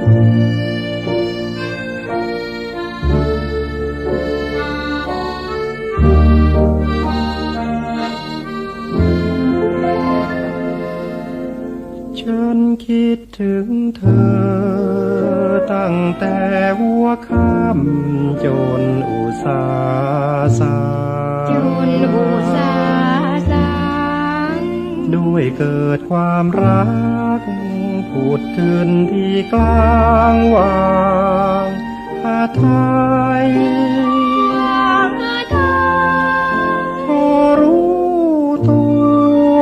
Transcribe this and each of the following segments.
ฉันคิดถึงเธอ ตั้งแต่หัวค่ำจนอุตสาสาจนอุตสา ด้วยเกิดความรักพูดขึ้นที่กลางวางพาไทยความทอพอรู้ตัว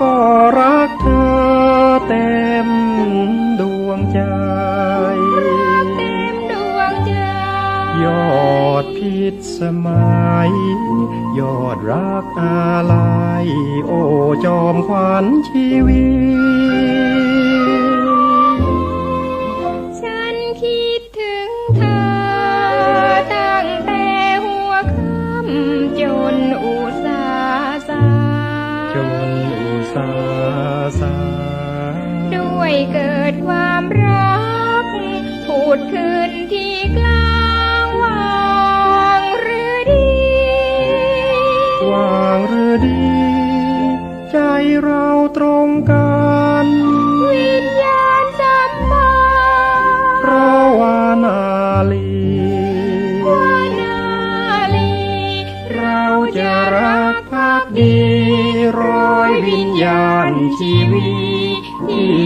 ก็รักเธอเต็มดวงใจ พิษสมัย ยอดรักอะไรโอ้จอมขวัญชีวิต ฉันคิดถึงเธอ ตั้งแต่หัวค่ำจนอุตสาสาจนอุตสาสาด้วยเกิดความรัก พูดขึ้นที่กลา ตรงกันวิญญาณสัมพันธ์เพราะว่านาลีวานาลี เราจะรักภักดีร้อยวิญญาณชีวิตที่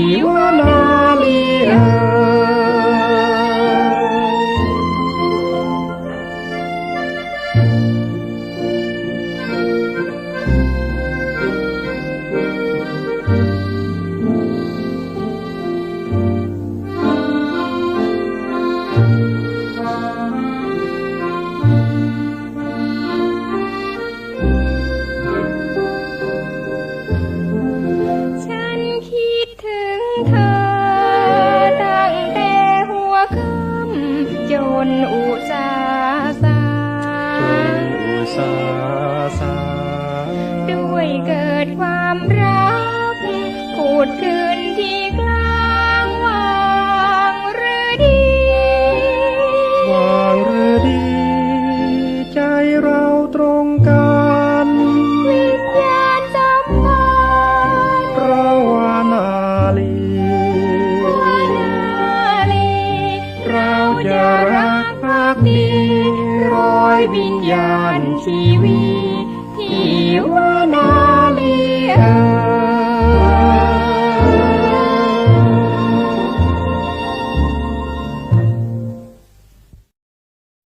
นอุตสาสาอุสาสาด้วยเกิดความรัก พูดคืนที่กลา อย่ารักภักดีร้อยวิญญาณชีวิ